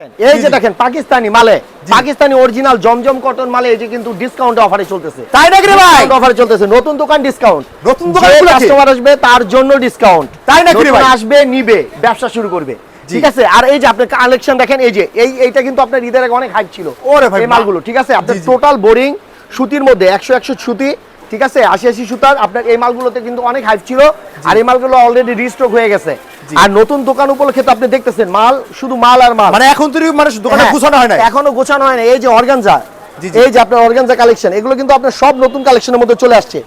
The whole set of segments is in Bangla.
এই যে দেখেন পাকিস্তানি মালে পাকিস্তানি অরিজিনাল জমজম কটন মালে এই যে কিন্তু ডিসকাউন্ট অফারে চলতেছে। তাই নাকি রে ভাই? অফারে চলতেছে নতুন দোকান ডিসকাউন্ট নতুন দোকান উপলক্ষে? কাস্টমার আসবে তার জন্য ডিসকাউন্ট তাই নাকি রে ভাই? আসবে নিবে ব্যবসা শুরু করবে। ঠিক আছে? আর এই যে আপনার কালেকশন দেখেন এই যে এই এইটা কিন্তু আপনার ঈদের আগে অনেক হাইপ ছিল। ওরে ভাই, এই মালগুলো ঠিক আছে? আপনার। টোটাল বোরিং সুতির মধ্যে একশো একশো সুতি ঠিক আছে? আশি আশি সুতার আপনার এই মালগুলোতে কিন্তু অনেক হাইপ ছিল। আর এই মালগুলো অলরেডি রিস্টক হয়ে গেছে। আর নতুন দোকান উপলক্ষে তো আপনি দেখতেছেন মাল শুধু মাল আর মাল। মানে এখন তুই মানে দোকানে হ্যাঁ, গুছানো হয় না এখনও গোছানো হয় না এই যে অর্গানজা। এই যে আপনার অর্গানজা কালেকশন এগুলো কিন্তু আপনার সব নতুন কালেকশনের মধ্যে চলে আসছে।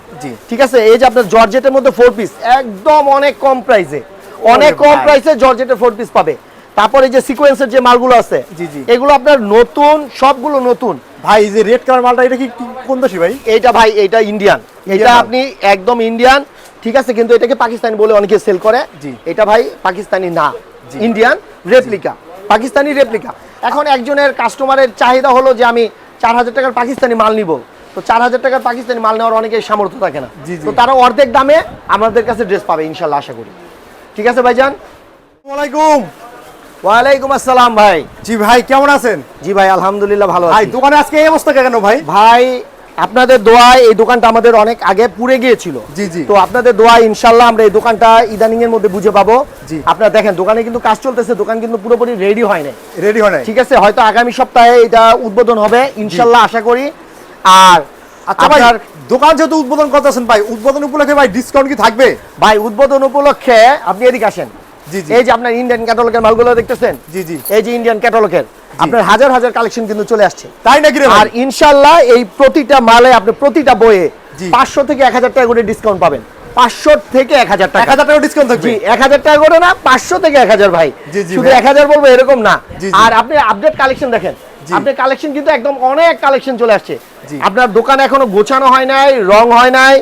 ঠিক আছে? এই যে আপনার জর্জেটের মধ্যে ফোর পিস একদম অনেক কম প্রাইসে অনেক কম। প্রাইসে জর্জেটের ফোর পিস পাবে। তারপরে যে সিকোয়েন্সের যে মালগুলো আছে। এগুলো আপনার নতুন সবগুলো নতুন। ভাই এই যে রেড কালার মালটা এটা কি- কোন দেশি ভাই? এইটা ভাই এইটা ইন্ডিয়ান এটা আপনি একদম ইন্ডিয়ান ঠিক আছে? কিন্তু এটাকে পাকিস্তানি বলে অনেকে সেল করে। এটা ভাই পাকিস্তানি না। ইন্ডিয়ান রেপ্লিকা পাকিস্তানি রেপ্লিকা এখন একজনের কাস্টমারের চাহিদা হলো যে আমি চার হাজার টাকার পাকিস্তানি মাল নিব। তো চার হাজার টাকার পাকিস্তানি মাল নেওয়ার অনেকের সামর্থ্য থাকে না। তো তারা অর্ধেক দামে আমাদের কাছে ড্রেস পাবে ইনশাল্লাহ আশা করি। ঠিক আছে ভাইজান? ওয়ালাইকুম ওয়ালাইকুম আসসালাম ভাই। জি ভাই কেমন আছেন? জি ভাই আলহামদুলিল্লাহ ভালো ভাই আছি। দোকানে আজকে এই অবস্থা কেন ভাই? ভাই আপনাদের দোয়ায় এই দোকানটা আমাদের অনেক আগে পুড়ে গিয়েছিল। জি, জি। তো আপনাদের দোয়ায় ইনশাল্লাহ আমরা এই দোকানটা ইদানিং এর মধ্যে বুঝে পাবো। জি। আপনারা দেখেন দোকানে কিন্তু কাজ চলতেছে দোকান কিন্তু পুরোপুরি রেডি হয় নাই। রেডি হয় নাই। ঠিক আছে হয়তো আগামী সপ্তাহে এটা উদ্বোধন হবে ইনশাল্লাহ আশা করি। আর আচ্ছা ভাই দোকান যেহেতু উদ্বোধন করতেছেন ভাই উদ্বোধন উপলক্ষে ভাই ডিসকাউন্ট কি থাকবে? ভাই উদ্বোধন উপলক্ষে আপনি এদিকে আসেন। জি, জি। এই যে আপনার ইন্ডিয়ান ক্যাটালগের মালগুলো দেখতেছেন? জি, জি। এই যে ইন্ডিয়ান ক্যাটালগের আপনার হাজার হাজার কালেকশন কিন্তু চলে আসছে। তাই নাকি আর ইনশাল্লাহ এই প্রতিটা মালে আপনি প্রতিটা বইয়ে পাঁচশো থেকে এক হাজার টাকা করে ডিসকাউন্ট পাবেন। পাঁচশো থেকে এক হাজার এক টাকা হাজার টাকা ডিসকাউন্ট থাকবে? এক হাজার টাকা করে না পাঁচশো থেকে এক হাজার ভাই। শুধু এক হাজার বলব এরকম না। আর আপনি আপডেট কালেকশন দেখেন। আপনার কালেকশন কিন্তু একদম অনেক কালেকশন চলে আসছে। আপনার দোকান এখনও গোছানো হয় নাই রং হয় নাই।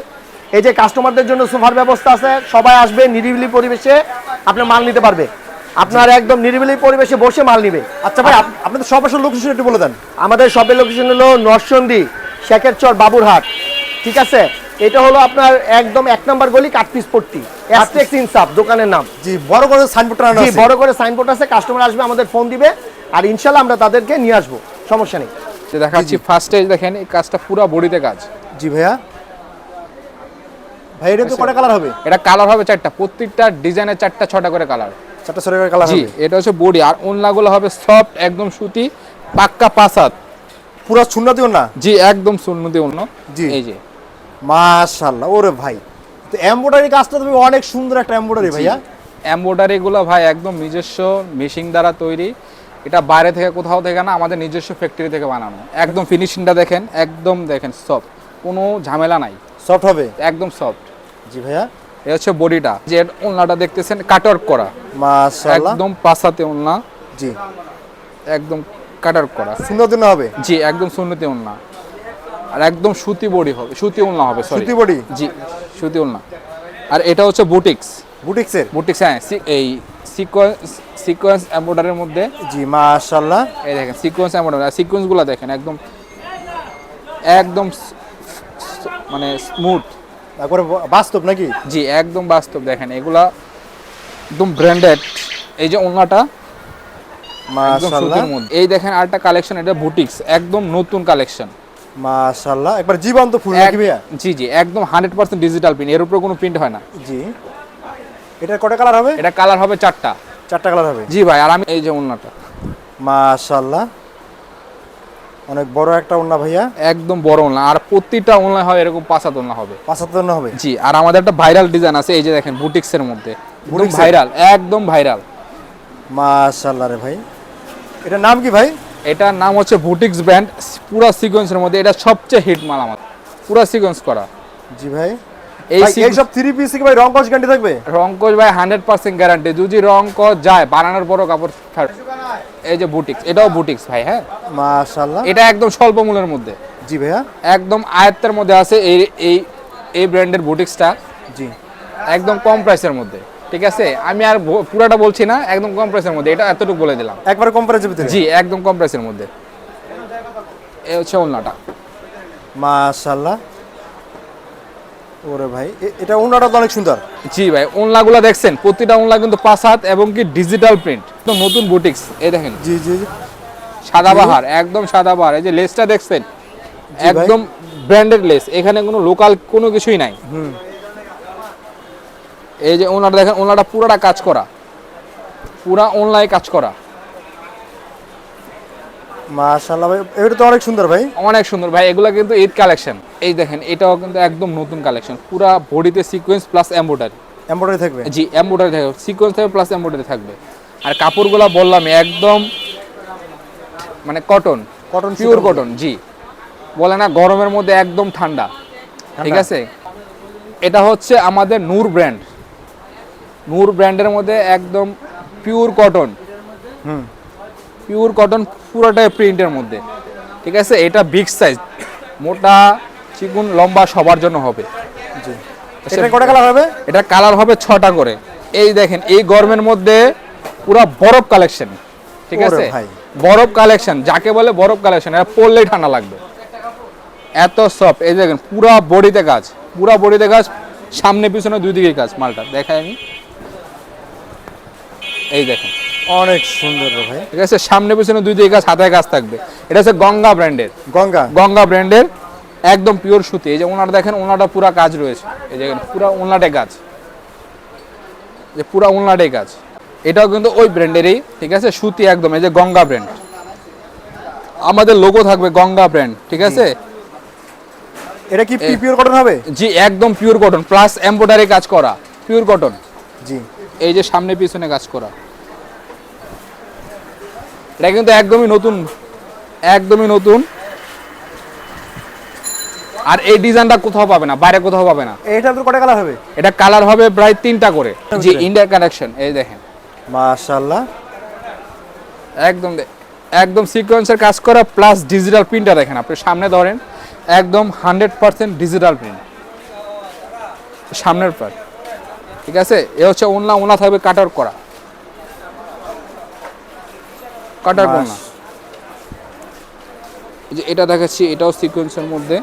এই যে কাস্টমারদের জন্য সোফার ব্যবস্থা আছে সবাই আসবে নিরিবিলি পরিবেশে আপনার মাল নিতে পারবে। আপনার একদম নিরিবিলি পরিবেশে বসে মাল নিবে। আচ্ছা ভাই আপনাদের সব আসলে লোকেশন একটু বলে দেন। আমাদের শপের লোকেশন হলো নরসন্দী শেখের চর বাবুরহাট। ঠিক আছে? এটা হলো আপনার একদম এক নম্বর গলি কাটপিস পট্টি। অ্যাস্টেক্স ইনসাফ দোকানের নাম। জি বড় করে সাইনবোর্ড টানানো জি আছে। বড় করে সাইনবোর্ড আছে কাস্টমার আসবে আমাদের ফোন দিবে আর ইনশাল্লাহ আমরা তাদেরকে নিয়ে আসব। সমস্যা নেই। যে দেখাচ্ছি ফার্স্টে দেখেন এই কাজটা পুরো বডিতে কাজ। জি ভাইয়া। ভাই এটা তো কটা কালার হবে? এটা কালার হবে চারটা প্রত্যেকটা ডিজাইনের চারটা ছটা করে কালার চারটা ছটা কালার হবে। এটা হচ্ছে বডি আর ওনলাগুলো হবে সফট একদম সুতি পাক্কা পাসাত পুরো শূন্য দিও না জি একদম সুন্নতি অন্য জি। এই যে। মাশাআল্লাহ ওরে ভাই। তো এমব্রয়ডারি কাজটা তুমি অনেক সুন্দর একটা এমব্রয়ডারি ভাইয়া। এমব্রয়ডারি গুলো ভাই একদম নিজস্ব মেশিন দ্বারা তৈরি। এটা বাইরে থেকে কোথাও থেকে না আমাদের নিজস্ব ফ্যাক্টরি থেকে বানানো। একদম ফিনিশিংটা দেখেন একদম দেখেন সফট কোনো ঝামেলা নাই। সফট হবে? একদম সফট জি ভাইয়া। এ হচ্ছে বডিটা। যে ওনলাটা দেখতেছেন কাটওয়ার্ক করা। মাশাআল্লাহ। একদম পাসাতে ওনলা জি। একদম কাটার করা। সুন্দর দিন হবে? জি একদম সুন্নতি ওলনা। আর একদম সুতি বডি হবে সুতি ওলনা হবে সরি সুতি বডি? জি সুতি ওলনা। আর এটা হচ্ছে বুটিক্স। বুটিক্সের? বুটিক্স হ্যাঁ এই সিকোয়েন্স সিকোয়েন্স এমব্রয়ডারির মধ্যে। জি মাশাআল্লাহ। এই দেখেন সিকোয়েন্স এমব্রয়ডারি আর সিকোয়েন্সগুলো দেখেন একদম একদম মানে স্মুথ তারপরে বাস্তব নাকি? জি একদম বাস্তব দেখেন এগুলা একদম ব্র্যান্ডেড এই যে মধ্যে। এই দেখেন আরেকটা কালেকশন এটা বুটিক্স একদম নতুন কালেকশন মাশাআল্লাহ একবার জীবন্ত ফুল নাকি ভাইয়া? জি জি একদম হান্ড্রেড পার্সেন্ট ডিজিটাল প্রিন্ট এর উপরে কোনো প্রিন্ট হয় না। জি। এটার কটা কালার হবে? এটা কালার হবে চারটা। চারটা কালার হবে? জি ভাই আর আমি এই যে ওন্নাটা মাশাআল্লাহ। অনেক বড় একটা ওন্না ভাইয়া। একদম বড় ওন্না আর প্রতিটা ওন্না হয় এরকম পাঁচাত ওন্না হবে। পাঁচাত্তর হবে? জি আর আমাদের একটা ভাইরাল ডিজাইন আছে এই যে দেখেন বুটিক্স এর মধ্যে বুটিক্স ভাইরাল একদম ভাইরাল। মাশাআল্লাহ রে ভাই। এটার নাম কি ভাই? এটার নাম হচ্ছে বুটিক্স ব্র্যান্ড পুরা সিকোয়েন্সের মধ্যে। এটা সবচেয়ে হিট মাল আমাদের। পুরা সিকোয়েন্স করা। জি ভাই। এই সব থ্রি পিস কি ভাই রং কস গ্যারান্টি থাকবে? ভাই হান্ড্রেড পার্সেন্ট গ্যারান্টি যদি রং কস যায় বানানোর পরও কাপড় এই যে বুটিক্স এটাও বুটিক্স ভাই হ্যাঁ? মাশাআল্লাহ। এটা একদম স্বল্প মূল্যের মধ্যে। জি ভাইয়া। একদম আয়ত্তের মধ্যে আছে এই এই এই ব্র্যান্ডের বুটিক্সটা জি। একদম কম প্রাইসের মধ্যে ঠিক আছে? আমি আর পুরাটা বলছি না একদম কম প্রাইসের মধ্যে এটা এতটুকু বলে দিলাম। একবারে কম্পারেটিভ ভিতরে? জি একদম কম প্রাইসের মধ্যে। এই হচ্ছে ওলনাটা। মাশাআল্লাহ। ওরে ভাই এটা ওনাটা তো অনেক সুন্দর। জি ভাই ওনলাগুলো দেখছেন প্রতিটা ওনলা কিন্তু পাঁচ হাত এবং কি ডিজিটাল প্রিন্ট একদম নতুন বুটিক্স এই দেখেন। জি জি জি। সাদাবাহার একদম সাদাবাহার এই যে লেসটা দেখছেন একদম ব্র্যান্ডেড লেস এখানে কোনো লোকাল কোনো কিছুই নাই। এই যে ওনাটা দেখেন ওনাটা পুরোটা কাজ করা। পুরা অনলাইন কাজ করা। মাশাআল্লাহ ভাই এটা তো অনেক সুন্দর ভাই। অনেক সুন্দর ভাই এগুলো কিন্তু ঈদ কালেকশন। এই দেখেন এটাও কিন্তু একদম নতুন কালেকশন। পুরা বডিতে সিকোয়েন্স প্লাস এম্বোডারি এমব্রয়ডারি থাকবে? জি এম্বোডারি থাকবে। সিকোয়েন্স থাকবে প্লাস এম্বোডারি থাকবে। আর কাপড়গুলো বললাম একদম মানে কটন Cotton পিওর কটন জি। বলে না গরমের মধ্যে একদম ঠান্ডা। ঠিক আছে? এটা হচ্ছে আমাদের নূর ব্র্যান্ড। নূর ব্র্যান্ডের মধ্যে একদম পিওর কটন হুম। পিওর কটন পুরোটাই প্রিন্টের মধ্যে। ঠিক আছে? এটা বিগ সাইজ মোটা চিকুন লম্বা সবার জন্য হবে। জি। এটা কটা কালার হবে? এটা কালার হবে ছটা করে। এই দেখেন এই গরমের মধ্যে পুরো বরফ কালেকশন ঠিক আছে? বরফ কালেকশন যাকে বলে বরফ কালেকশন এটা পরলেই ঠান্ডা লাগবে। এত সফট এই দেখেন পুরা বডিতে কাজ। পুরা বডিতে কাজ সামনে পিছনে দুই দিকে কাজ মালটা। দেখাই আমি। এই দেখেন। অনেক সুন্দর ভাই। ঠিক আছে সামনে পিছনে দুই দিকে কাজ হাতে কাজ থাকবে। এটা হচ্ছে গঙ্গা ব্র্যান্ডের গঙ্গা? গঙ্গা ব্র্যান্ডের একদম পিওর সুতি। এই যে ওনাটা দেখেন ওনাটা পুরা কাজ রয়েছে। এই যে পুরা ওনাটে কাজ যে পুরা ওনাটে কাজ এটাও কিন্তু ওই ব্র্যান্ডেরই ঠিক আছে? সুতি একদম এই যে গঙ্গা ব্র্যান্ড আমাদের লোগো থাকবে গঙ্গা ব্র্যান্ড ঠিক আছে? এটা কি পিপিওর কটন হবে? জি একদম পিওর কটন প্লাস এমব্রয়ডারি কাজ করা পিওর কটন জি। এই যে সামনে পিছনে কাজ করা। এটা কিন্তু একদমই নতুন একদমই নতুন। আর এই ডিজাইনটা কোথাও পাবে না বাইরে কোথাও পাবে না। এটা তো কটা কালার হবে? এটা কালার হবে প্রায় তিনটা করে জি ইন্ডিয়া কানেকশন এই দেখেন। মাশাআল্লাহ। একদম একদম সিকোয়েন্সের কাজ করা প্লাস ডিজিটাল প্রিন্টটা দেখেন আপনি সামনে ধরেন একদম হান্ড্রেড পার্সেন্ট ডিজিটাল প্রিন্ট সামনের পার্ট ঠিক আছে? এ হচ্ছে ওনলা ওনা থাকবে কাটার করা। কাটার। কোনা এই যে এটা দেখাচ্ছি এটাও সিকোয়েন্সের মধ্যে।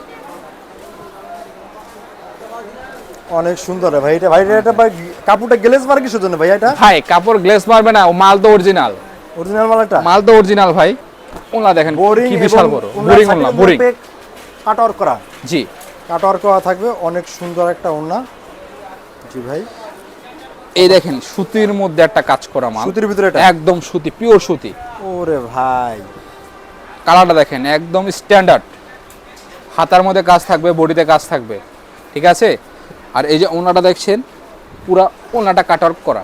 অনেক সুন্দর ভাই এটা ভাই এটা ভাই কাপড়টা গ্লেজ মার কিসের জন্য ভাই এটা? ভাই কাপড় গ্লেস মারবে না ও মাল তো অরিজিনাল অরিজিনাল মাল এটা মাল তো অরিজিনাল ভাই। ওনলা দেখেন কি বিশাল বড় বোরিং ওনলা বোরিং কাটওয়ার করা। জি। কাটওয়ার করা থাকবে অনেক সুন্দর একটা ওন্না জি ভাই। এই দেখেন সুতির মধ্যে একটা কাজ করা মাল। সুতির ভিতরে এটা? একদম সুতি পিওর সুতি। ওরে ভাই। কালারটা দেখেন একদম স্ট্যান্ডার্ড হাতার মধ্যে কাজ থাকবে বডিতে কাজ থাকবে ঠিক আছে? আর এই যে ওনাটা দেখছেন পুরা ওনাটা কাটার করা।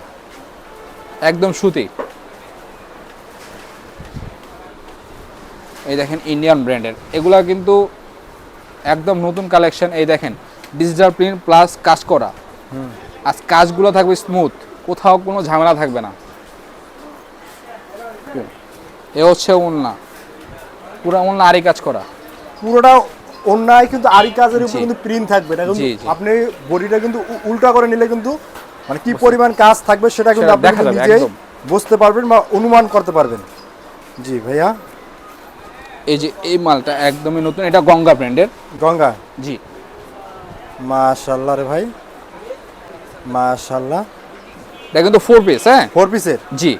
একদম সুতি। এই দেখেন ইন্ডিয়ান ব্র্যান্ডের এগুলা কিন্তু একদম নতুন কালেকশন এই দেখেন ডিজিটাল প্রিন্ট প্লাস কাজ করা। আর কাজগুলো থাকবে স্মুথ কোথাও কোনো ঝামেলা থাকবে না। এ হচ্ছে ওন্না পুরো ওন্না আরি কাজ করা। পুরোটা অন্যায় কিন্তু আরি কাজের উপর কিন্তু প্রিন্ট থাকবে। এটা কিন্তু। আপনি বডিটা কিন্তু উল্টা করে নিলে কিন্তু মানে কি পরিমাণ কাজ থাকবে সেটা কিন্তু আপনি দেখা যাবে, বুঝতে পারবেন বা অনুমান করতে পারবেন। জি ভাইয়া। এই যে এই মালটা একদমই নতুন এটা গঙ্গা ব্র্যান্ডের গঙ্গা? জি। মাশাল্লাহ রে ভাই। মাশাল্লাহ এটা কিন্তু ফোর পিস হ্যাঁ? ফোর পিসের জি।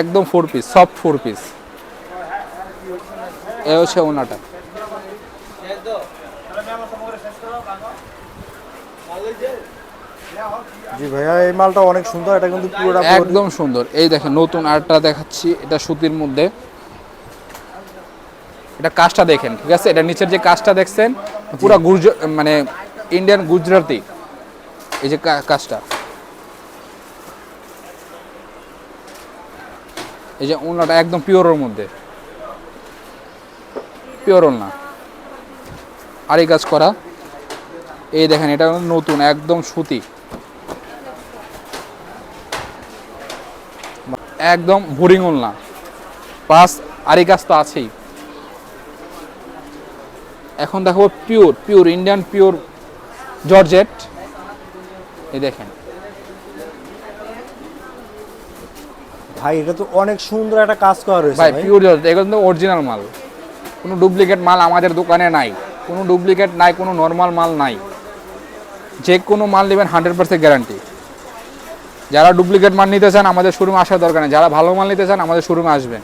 একদম four piece soft four piece এ হচ্ছে ওনাটা। জি ভাইয়া এই মালটা অনেক সুন্দর এটা কিন্তু পুরোটা একদম সুন্দর। এই দেখেন নতুন আরটা দেখাচ্ছি এটা সুতির মধ্যে। এটা কাজটা দেখেন ঠিক আছে? এটা নিচের যে কাজটা দেখছেন পুরো গুর্জ মানে ইন্ডিয়ান গুজরাটি। এই যে কাজটা। এই যে ওনাটা একদম পিওরের মধ্যে। পিওর ওনা আর এই কাজ করা। এই দেখেন, এটা নতুন, একদম সুতি। একদম বোরিং ওলনা। প্লাস আরি কাজ তো আছেই। এখন দেখো pure pure, Indian pure georgette. এই দেখেন। ভাই এটা তো অনেক সুন্দর একটা কাজ করা রয়েছে ভাই পিওর জর্জেট এগুলো কিন্তু অরিজিনাল মাল। কোনো ডুপ্লিকেট মাল আমাদের দোকানে নাই। কোনো ডুপ্লিকেট নাই কোনো নর্মাল মাল নাই। যে কোনো মাল নেবেন হান্ড্রেড পার্সেন্ট গ্যারান্টি যারা ডুপ্লিকেট মাল নিতে চান আমাদের শোরুমে আসার দরকার নেই। যারা ভালো মাল নিতে চান আমাদের শোরুমে আসবেন।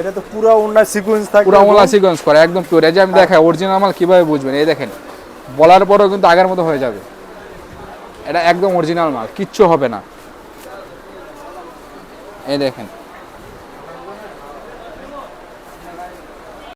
এটা তো পুরো ওনার সিকোয়েন্স থাকে পুরো আমলা সিকোয়েন্স করে একদম পিওর এই যে আমি দেখাই অরিজিনাল মাল কীভাবে বুঝবেন? এই দেখেন বলার পরেও কিন্তু আগের মতো হয়ে যাবে। এটা একদম অরিজিনাল মাল কিচ্ছু হবে না। এই দেখেন।